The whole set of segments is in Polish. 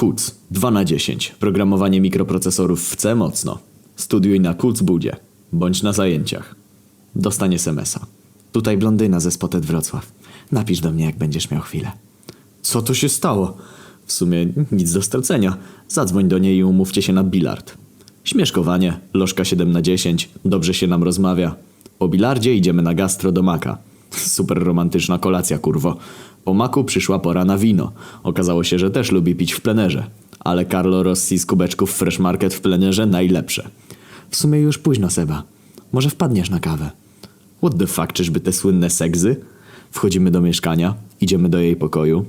KUC 2 na 10. Programowanie mikroprocesorów w C mocno. Studiuj na KUC Budzie. Bądź na zajęciach. Dostanie SMS-a. Tutaj blondyna ze Spotet Wrocław. Napisz do mnie, jak będziesz miał chwilę. Co to się stało? W sumie nic do stracenia. Zadzwoń do niej i umówcie się na bilard. Śmieszkowanie, lożka 7 na 10, dobrze się nam rozmawia. Po bilardzie idziemy na gastro do Maka. Super romantyczna kolacja, kurwo. Po Maku przyszła pora na wino. Okazało się, że też lubi pić w plenerze. Ale Carlo Rossi z kubeczków Fresh Market w plenerze najlepsze. W sumie już późno, Seba. Może wpadniesz na kawę. What the fuck, czyżby te słynne segzy? Wchodzimy do mieszkania, idziemy do jej pokoju.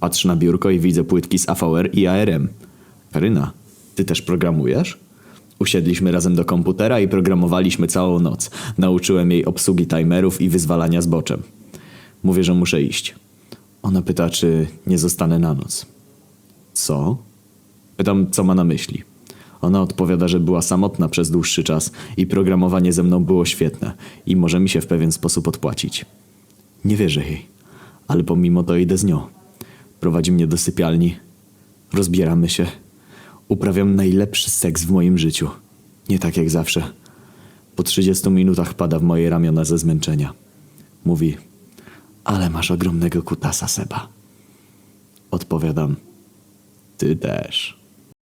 Patrzę na biurko i widzę płytki z AVR i ARM. Karyna, ty też programujesz? Usiedliśmy razem do komputera i programowaliśmy całą noc. Nauczyłem jej obsługi timerów i wyzwalania zboczem. Mówię, że muszę iść. Ona pyta, czy nie zostanę na noc. Co? Pytam, co ma na myśli. Ona odpowiada, że była samotna przez dłuższy czas i programowanie ze mną było świetne i może mi się w pewien sposób odpłacić. Nie wierzę jej, ale pomimo to idę z nią. Prowadzi mnie do sypialni, rozbieramy się. Uprawiam najlepszy seks w moim życiu. Nie tak jak zawsze. Po 30 minutach pada w moje ramiona ze zmęczenia. Mówi, Ale masz ogromnego kutasa, Seba. odpowiadam, ty też.